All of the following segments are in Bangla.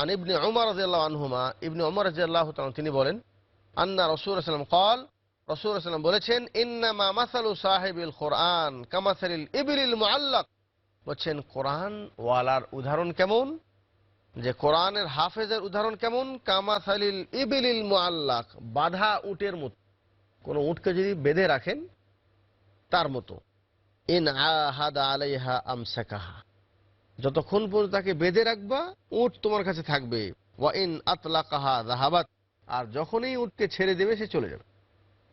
আন ইবনে উমর রাদিয়াল্লাহু আনহুমা ইবনে উমর তিনি বলেন, আন্না রাসূল সাল্লাল্লাহু কল রাসূল সাল্লাল্লাহু বলেছেন, ইন্নামা মাসালু সাহিবিল কোরআন কামাসালিল ইবলিল মুআল্লাক। বলছেন, কোরআন ওয়ালার উদাহরণ কেমন? যে কোরআনের হাফেজের উদাহরণ কেমন? কামাসালিল ইবিলিল মুআল্লাক, বাধা উটের মতো। কোনো উটকে যদি বেঁধে রাখেন, তার মতো। ইন আহাদা আলাইহা আমসাকাহা। যতক্ষণ পর্যন্ত তাকে বেঁধে রাখবা, উট তোমার কাছে থাকবে। ওয়া ইন আতলাকাহা জাহাবাত আর যখনই উটকে ছেড়ে দেবে, সে চলে যাবে।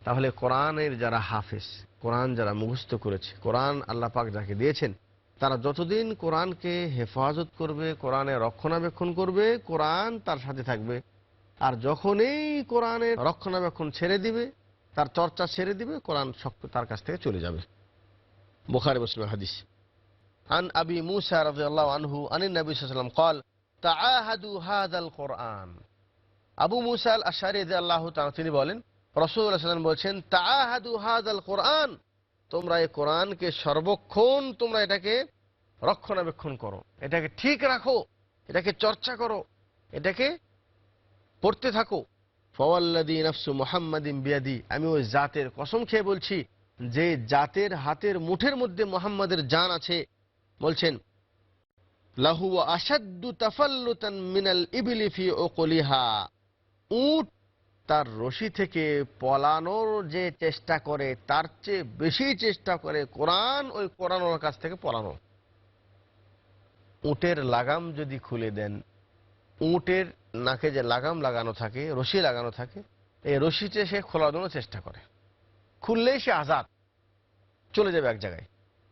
তাহলে কোরআনের যারা হাফেজ, কোরআন যারা মুখস্থ করেছে, কোরআন আল্লাহ পাক যাকে দিয়েছেন, তারা যতদিন কোরআনকে হেফাজত করবে, কোরআনে রক্ষণাবেক্ষণ করবে, কোরআন তার সাথে থাকবে। আর যখনই কোরআনের রক্ষণাবেক্ষণ ছেড়ে দিবে, তার চর্চা ছেড়ে দিবে, কোরআন শক্ত তার কাছ থেকে চলে যাবে। বুখারী মুসলিম হাদিস। عن أبي موسى رضي الله عنه عن النبي صلى الله عليه وسلم قال تعاهدوا هذا القرآن আবু মুসা আল আশারি আল্লাহ তিনি বলেন রসুল্লাহ সাল্লাম বলছেন তাহাদু হাদাল কোরআন তোমরা এই কোরআনকে সর্বক্ষণ তোমরা এটাকে রক্ষণাবেক্ষণ করো এটাকে ঠিক রাখো এটাকে চর্চা করো এটাকে পড়তে থাকো ফওয়াল্লাদি নফসু মোহাম্মদিন বিয়াদি আমি ওই জাতের কসম খেয়ে বলছি যে জাতের হাতের মুঠের মধ্যে মোহাম্মদের জান আছে বলছেন, লাহু আসাদ্দু তাফাল্লুতান মিনাল ইবলি ফি ওকলিহা উট তার রশি থেকে পলানোর যে চেষ্টা করে, তার চেয়ে বেশি চেষ্টা করে কোরআন, ওই কোরআনোর কাছ থেকে পলানো। উটের লাগাম যদি খুলে দেন, উটের নাকে যে লাগাম লাগানো থাকে, রশি লাগানো থাকে, এই রশিতে সে খোলার জন্য চেষ্টা করে। খুললেই সে আজাদ, চলে যাবে এক জায়গায়।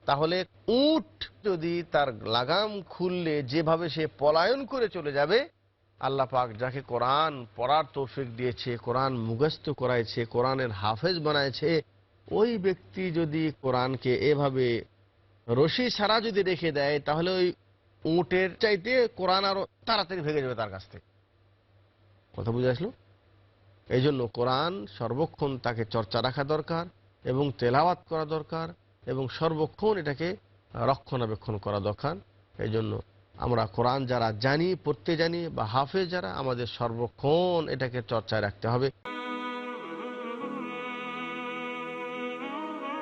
তাহলে উট যদি তার লাগাম খুললে যেভাবে সে পলায়ন করে চলে যাবে, আল্লাহ পাক যাকে কোরআন পড়ার তৌফিক দিয়েছে, কোরআন মুখস্থ করাইছে, কোরআনের হাফেজ বানাইছে, ওই ব্যক্তি যদি কোরআনকে এভাবে রশি ছাড়া যদি রেখে দেয়, তাহলে ওই উটের চাইতে কোরআন আরও তাড়াতাড়ি ভেঙে যাবে তার কাছ থেকে। কথা বুঝে আসলো? এই জন্য কোরআন সর্বক্ষণ তাকে চর্চা রাখা দরকার এবং তেলাওয়াত করা দরকার। এবং সর্বক্ষণ এটাকে রক্ষণাবেক্ষণ করা দরকার। এই জন্য আমরা কোরআন যারা জানি, পড়তে জানি বা হাফেজ যারা, আমাদের সর্বক্ষণ এটাকে চর্চায় রাখতে হবে।